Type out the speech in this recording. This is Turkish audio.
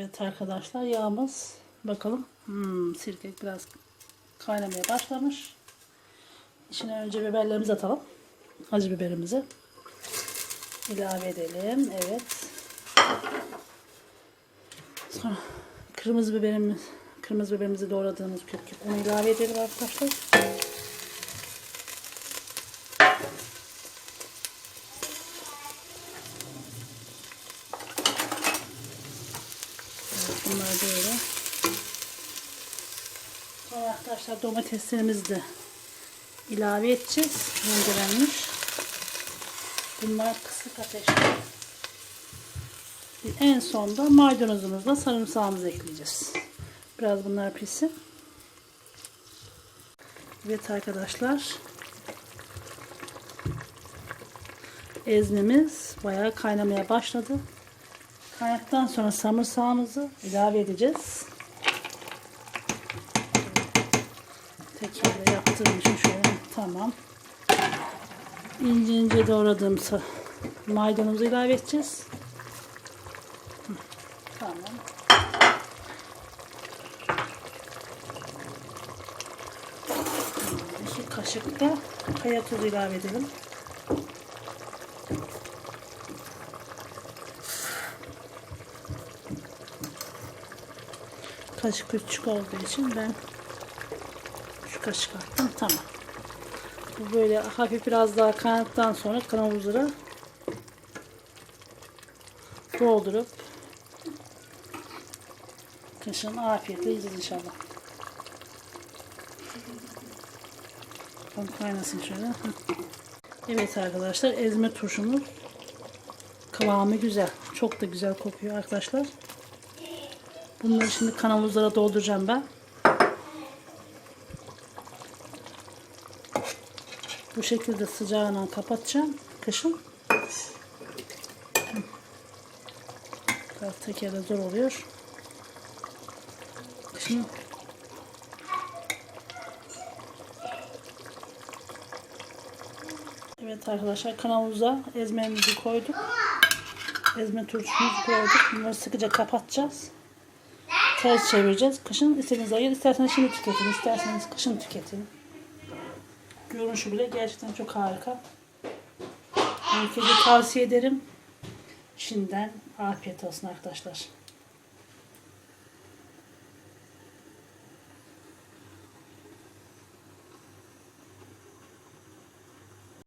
Evet arkadaşlar yağımız bakalım. Hmm, sirke biraz kaynamaya başlamış. İçine önce biberlerimizi atalım. Acı biberimizi. ilave edelim. Evet. Sonra kırmızı biberimiz kırmızı biberimizi doğradığımız küp onu ilave edelim arkadaşlar. Bunlar böyle. Arkadaşlar domateslerimizi de ilave edeceğiz. Rendelenmiş. Bunlar kısık ateşte. En sonda maydanozumuzla sarımsağımızı ekleyeceğiz. Biraz bunlar pişsin. Evet arkadaşlar. Ezmemiz bayağı kaynamaya başladı. Kaynaktan sonra sarımsağımızı ilave edeceğiz. Tekerle yaptığım için şöyle tamam. İnce ince doğradığım maydanozu ilave edeceğiz. Tamam. İki kaşık da kaya tuzu ilave edelim. Kaşık küçük olduğu için ben şu kaşık attım. Tamam. Bu böyle hafif biraz daha kaynadıktan sonra kavanozlara doldurup kışın afiyetle yiyeceğiz inşallah. Bakalım kaynasın şöyle. Evet arkadaşlar ezme turşumuz kıvamı güzel. Çok da güzel kokuyor arkadaşlar. Bunları şimdi kanavuzlara dolduracağım ben. Bu şekilde sıcağına kapatacağım. Kışın. Tekerde zor oluyor. Kışın Evet arkadaşlar kanalımıza ezmemizi koyduk. Ezme turşumuzu koyduk. Bunları sıkıca kapatacağız. Ters çevireceğiz. Kışın istediğiniz ayır. İsterseniz şimdi tüketin. isterseniz kışın tüketin. Görünüşü bile gerçekten çok harika. Herkese tavsiye ederim. Şimdiden afiyet olsun arkadaşlar.